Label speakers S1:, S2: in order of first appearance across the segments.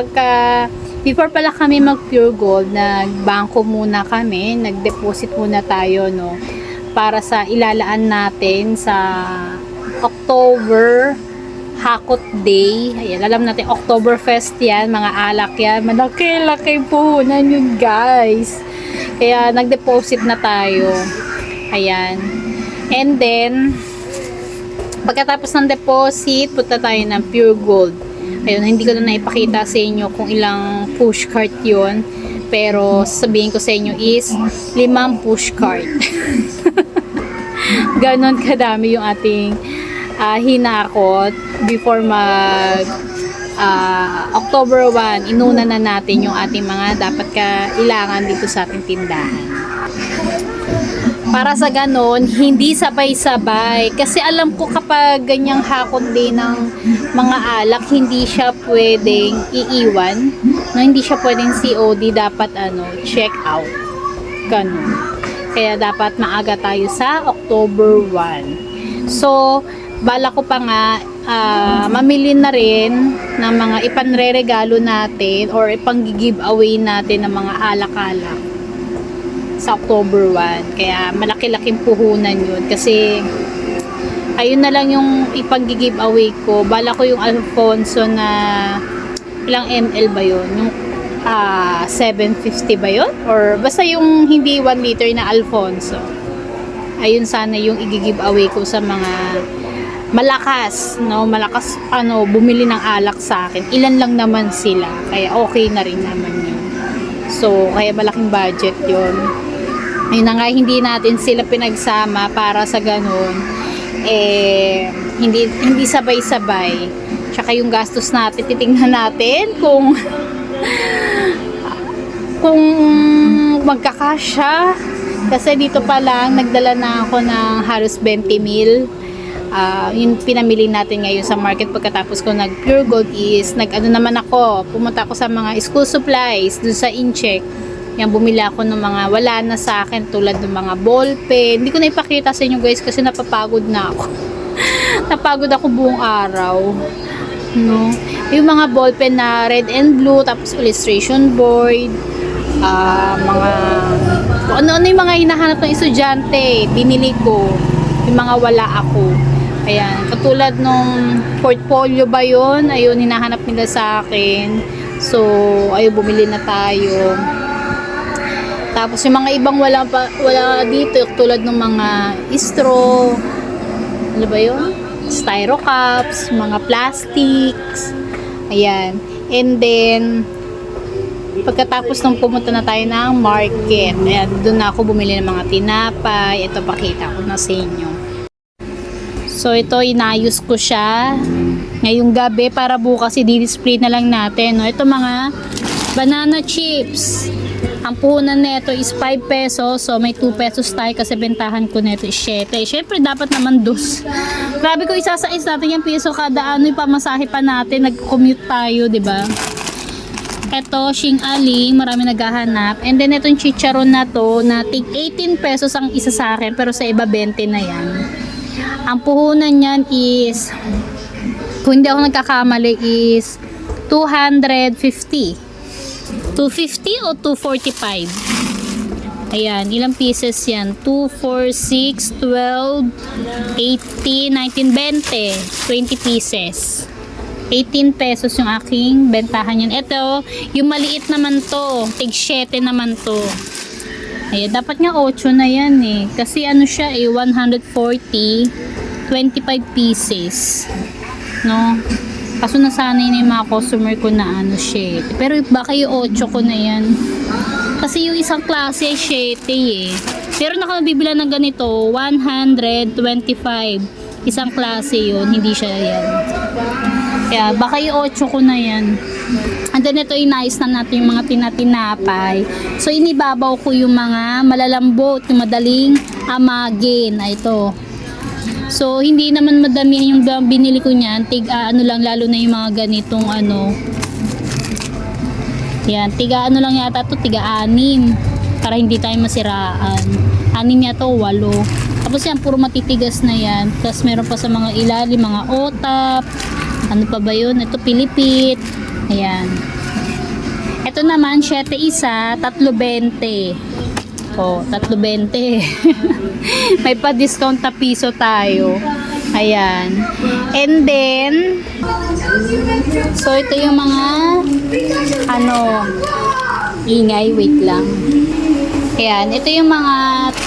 S1: So, pagka, before pala kami mag Pure Gold, nagbangko muna kami, nag-deposit muna tayo, no? Para sa ilalaan natin sa October Hakot Day. Ayan, alam natin, Oktoberfest yan, mga alak yan. Malaki-laki puhunan yun, guys. Kaya, nag-deposit na tayo. Ayan. And then, pagkatapos ng deposit, punta tayo ng Pure Gold. Ayun, hindi ko na naipakita sa inyo kung ilang push cart yon Pero, sabihin ko sa inyo is, limang push cart. Ganon kadami yung ating ah, hinakot before mag ah, October 1, inuna na natin yung ating mga dapat kailangan dito sa ating tindahan. Para sa ganon, hindi sabay-sabay. Kasi alam ko kapag ganyang hakot din ng mga alak, hindi siya pwedeng iiwan. No, hindi siya pwedeng COD, dapat ano, check out. Ganon. Kaya dapat maaga tayo sa October 1. So, bala ko pa nga, ah, mamili na rin ng mga ipanre-regalo natin or ipang-giveaway natin ng mga alak-alak sa October 1. Kaya malaki-laking puhunan yun. Kasi ayun na lang yung ipag-giveaway ko. Bala ko yung Alfonso na ilang ml ba yun? Yung ah, 750 ba yun? Or basta yung hindi 1 liter na Alfonso. Ayun sana yung i-giveaway ko sa mga malakas, no? Malakas, ano, bumili ng alak sa akin. Ilan lang naman sila. Kaya okay na rin naman yun. So, kaya malaking budget yun. Na nga, hindi natin sila pinagsama para sa ganun. Eh, hindi, hindi sabay-sabay. Tsaka yung gastos natin, titingnan natin kung kung magkakasya. Kasi dito pa lang, nagdala na ako ng halos 20 mil. Ah, yung pinamili natin ngayon sa market pagkatapos ko nag pure gold is nag ano naman ako pumunta ako sa mga school supplies dun sa incheck yan bumili ako ng mga wala na sa akin tulad ng mga ball pen. Hindi ko na ipakita sa inyo guys kasi napapagod na ako. Napagod ako buong araw. No? Yung mga ball pen na red and blue tapos illustration board ah mga ano-ano yung mga hinahanap ng estudyante binili ko. Yung mga wala ako. Ayan, katulad nung portfolio ba yun, ayun, hinahanap nila sa akin. So, ayun, bumili na tayo. Tapos yung mga ibang wala pa, wala dito, tulad ng mga straw, ano ba yun? Styro cups, mga plastics, ayan. And then, pagkatapos nung pumunta na tayo ng market, ayan, doon na ako bumili ng mga tinapay. Ito, pakita ko na sa inyo. So ito inayos ko siya ngayong gabi para bukas i-display na lang natin. No? Ito mga banana chips. Ang puhunan nito is 5 pesos. So may 2 pesos tayo kasi bentahan ko nito is 7. Syempre dapat naman dos. Grabe ko isasais natin yung piso kada ano yung pamasahe pa natin. Nag-commute tayo, ba? Ito, Shing Aling, marami naghahanap. And then, itong chicharon na to, na tig 18 pesos ang isa sa akin, pero sa iba 20 na yan. Ang puhunan niyan is, kung hindi ako nagkakamali, is 250. 250 o 245? Ayan, ilang pieces yan? 2, 4, 6, 12, 18, 19, 20. 20 pieces. 18 pesos yung aking bentahan yan. Ito, yung maliit naman to. Tig 7 naman to. Ayan, dapat nga 8 na yan eh. Kasi ano siya eh, 140, 25 pieces. No? Kaso nasanay na yung mga customer ko na ano, 7. Pero baka yung 8 ko na yan. Kasi yung isang klase 7 eh. Pero nakabibila ng ganito, 125. Isang klase yun, hindi siya yan. Kaya baka yung 8 ko na yan. And then ito inayos na natin yung mga tinatinapay. So inibabaw ko yung mga malalambot, yung madaling amagin. Ah, ito. So hindi naman madami yung binili ko niyan. Tig ah, ano lang lalo na yung mga ganitong ano. Yan, tiga ano lang yata to, tiga anim. Para hindi tayo masiraan. Anim yata o walo. Tapos yan, puro matitigas na yan. Tapos meron pa sa mga ilalim, mga otap. Ano pa ba yun? Ito, pilipit. Ayan. Ito naman, 7 isa, 3.20. Oh, 3.20. May pa-discount na piso tayo. Ayan. And then, so ito yung mga, ano, ingay, wait lang. Ayan, ito yung mga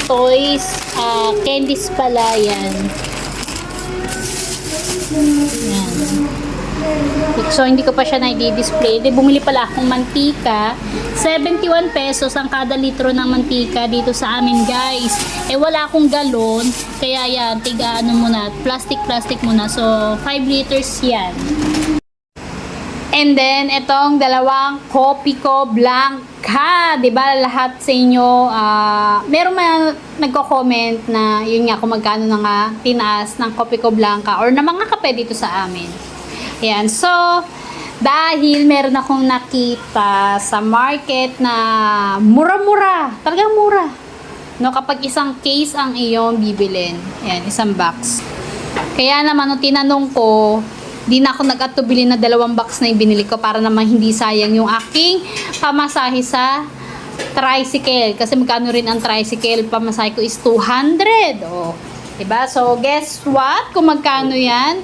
S1: toys, ah, candies pala yan. Ayan. So, hindi ko pa siya na-display. Di, bumili pala akong mantika. 71 pesos ang kada litro ng mantika dito sa amin, guys. Eh, wala akong galon. Kaya yan, tiga ano muna, plastic-plastic muna. So, 5 liters yan. And then, itong dalawang Kopi ko Blanca. ba lahat sa inyo, ah meron man nagko-comment na yun nga kung magkano na nga tinaas ng Kopi ko Blanca or na mga kape dito sa amin. Ayan. So, dahil meron akong nakita sa market na mura-mura. Talagang mura. No, kapag isang case ang iyong bibilin. Ayan, isang box. Kaya naman, nung tinanong ko, di na ako nag-atubili na dalawang box na yung binili ko para naman hindi sayang yung aking pamasahe sa tricycle. Kasi magkano rin ang tricycle, pamasahe ko is 200. Oh, diba? So, guess what? Kung magkano yan?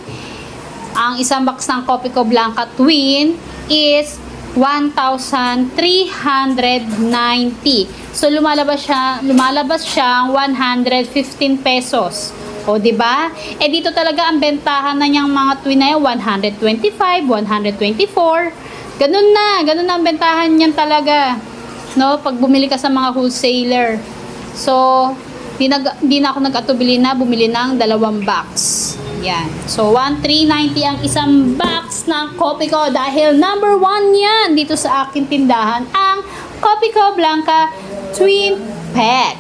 S1: Ang isang box ng Coffee Co Blanca Twin is 1,390. So lumalabas siya, lumalabas siya 115 pesos. O, di ba? Eh dito talaga ang bentahan na niyang mga twin na yan, 125, 124. Ganun na, ganun na ang bentahan niyan talaga. No, pag bumili ka sa mga wholesaler. So, di na, di na ako nag-atubili na, bumili ng dalawang box. Yan. So, 1,390 ang isang box ng Coffee ko dahil number one yan dito sa aking tindahan, ang Coffee ko Blanca Twin Pack.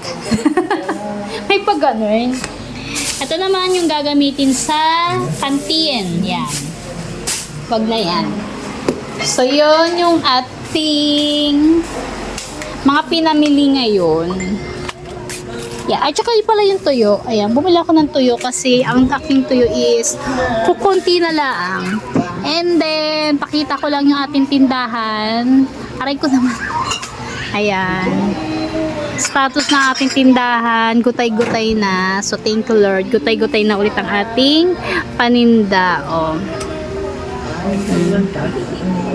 S1: May pag ganun. Ito naman yung gagamitin sa kantin. Yan. Wag na yan. So, yun yung ating mga pinamili ngayon. Yeah, at saka yun pala yung tuyo. Ayan, bumili ako ng tuyo kasi ang aking tuyo is kukunti na lang. And then, pakita ko lang yung ating tindahan. Aray ko naman. Ayan. Status ng ating tindahan, gutay-gutay na. So, thank you Lord. Gutay-gutay na ulit ang ating paninda. Oh.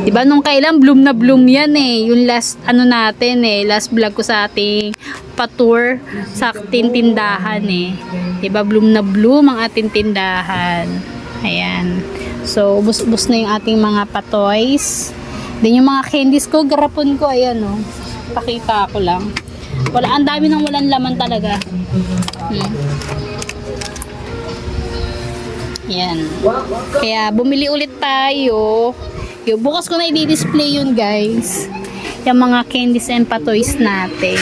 S1: Diba nung kailan bloom na bloom yan eh. Yung last ano natin eh, last vlog ko sa ating patour sa ating tindahan eh. Diba bloom na bloom ang ating tindahan. Ayan. So ubos-ubos na yung ating mga patoys. Then yung mga candies ko, garapon ko ayan oh. Pakita ko lang. Wala ang dami nang walang laman talaga. Hmm. Yan. Kaya bumili ulit tayo. Yung bukas ko na i-display yun guys. Yung mga candies and patoys natin.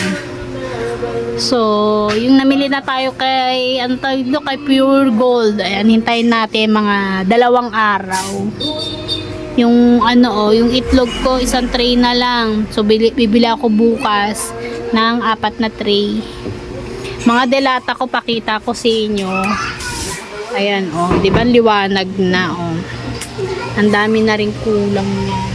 S1: So, yung namili na tayo kay, ano tayo kay Pure Gold. Ayan, hintayin natin mga dalawang araw. Yung ano oh, yung itlog ko, isang tray na lang. So, bili, bibili ako bukas ng apat na tray. Mga delata ko, pakita ko sa inyo. Ayan, oh. Di ba liwanag na, oh. Ang dami na rin kulang niyan.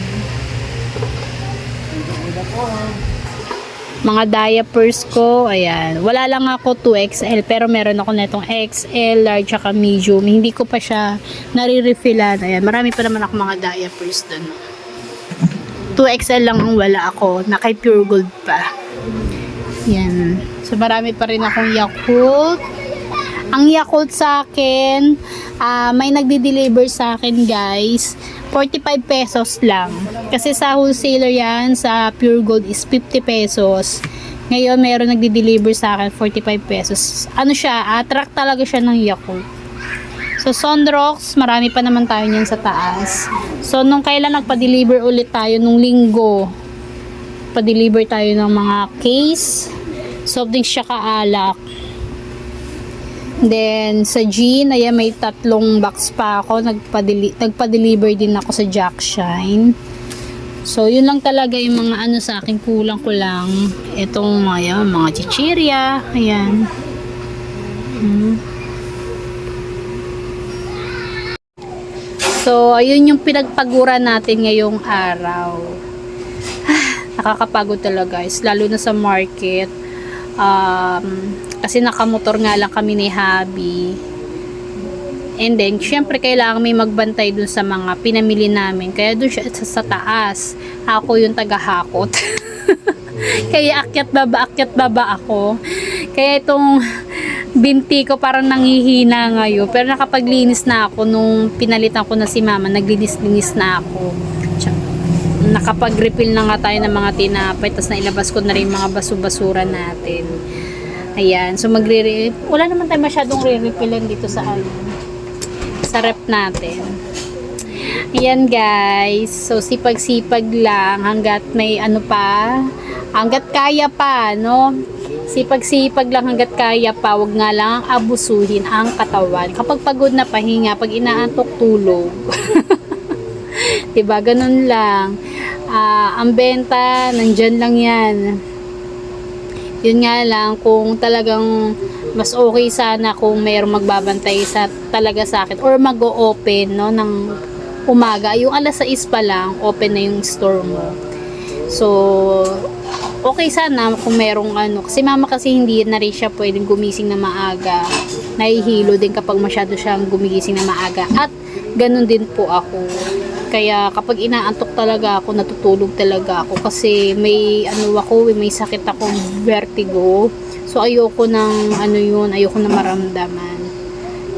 S1: Mga diapers ko, ayan. Wala lang ako 2XL, pero meron ako netong XL, large, at medium. Hindi ko pa siya nare-refillan. Ayan, marami pa naman ako mga diapers dun. 2XL lang ang wala ako, na kay Pure Gold pa. Yan. So, marami pa rin akong Yakult. Ang Yakult sa akin, ah, may nagdi-deliver sa akin guys. 45 pesos lang. Kasi sa wholesaler yan, sa Pure Gold is 50 pesos. Ngayon, meron nagdi-deliver sa akin 45 pesos. Ano siya, attract talaga siya ng Yakult. So, Sonrox, marami pa naman tayo niyan sa taas. So, nung kailan nagpa-deliver ulit tayo, nung linggo, pa-deliver tayo ng mga case, soft drinks kaalak. Then, sa Jean, ayan, may tatlong box pa ako. Nagpa-deli- nagpa-deliver din ako sa Jack Shine. So, yun lang talaga yung mga ano sa akin. Kulang ko lang. Itong ayan, mga chichirya. Ayan. Hmm. So, ayun yung pinagpagura natin ngayong araw. Nakakapagod talaga guys, lalo na sa market. Um, kasi nakamotor nga lang kami ni Habi. And then, syempre, kailangan may magbantay dun sa mga pinamili namin. Kaya dun siya sa, sa taas. Ako yung tagahakot. Kaya akyat baba, akyat baba ako. Kaya itong binti ko parang nanghihina ngayon. Pero nakapaglinis na ako nung pinalitan ko na si mama. Naglinis-linis na ako. Nakapag-refill na nga tayo ng mga tinapay. Tapos nailabas ko na rin mga basu-basura natin. Ayan. So, magre Wala naman tayo masyadong re-refillan dito sa ano sa rep natin. Ayan guys. So sipag-sipag lang hanggat may ano pa, hanggat kaya pa, no? Sipag-sipag lang hanggat kaya pa, wag nga lang abusuhin ang katawan. Kapag pagod na pahinga, pag inaantok tulog. 'Di ba? Ganun lang. Ah, ang benta, nandyan lang 'yan. Yun nga lang, kung talagang mas okay sana kung mayroong magbabantay sa talaga sa akin or mag-o-open no ng umaga. Yung alas 6 pa lang open na yung store mo. So okay sana kung merong ano. Kasi mama kasi hindi na rin siya pwedeng gumising na maaga. Nahihilo din kapag masyado siyang gumigising na maaga. At ganun din po ako kaya kapag inaantok talaga ako natutulog talaga ako kasi may ano ako may sakit akong vertigo So ayoko ng ano yun, ayoko na maramdaman.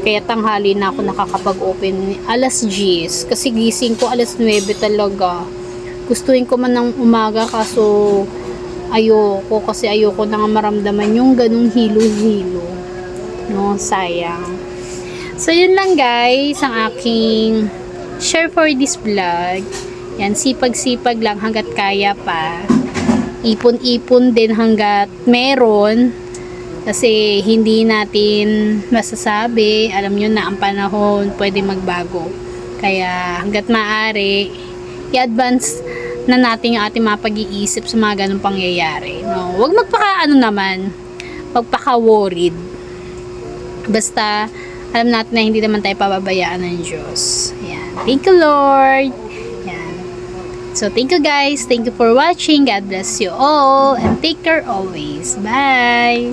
S1: Kaya tanghali na ako nakakapag-open alas 10 kasi gising ko alas 9 talaga. Gustuin ko man ng umaga kaso ayoko kasi ayoko na maramdaman yung ganung hilo-hilo. No, sayang. So yun lang guys, ang aking share for this vlog. Yan, sipag-sipag lang hanggat kaya pa ipon-ipon din hanggat meron kasi hindi natin masasabi alam nyo na ang panahon pwede magbago kaya hanggat maaari i-advance na natin yung ating mga pag-iisip sa mga ganong pangyayari no? huwag magpaka ano naman magpaka worried basta alam natin na hindi naman tayo pababayaan ng Diyos Ayan. Thank you Lord. So, thank you guys. Thank you for watching. God bless you all. And take care always. Bye!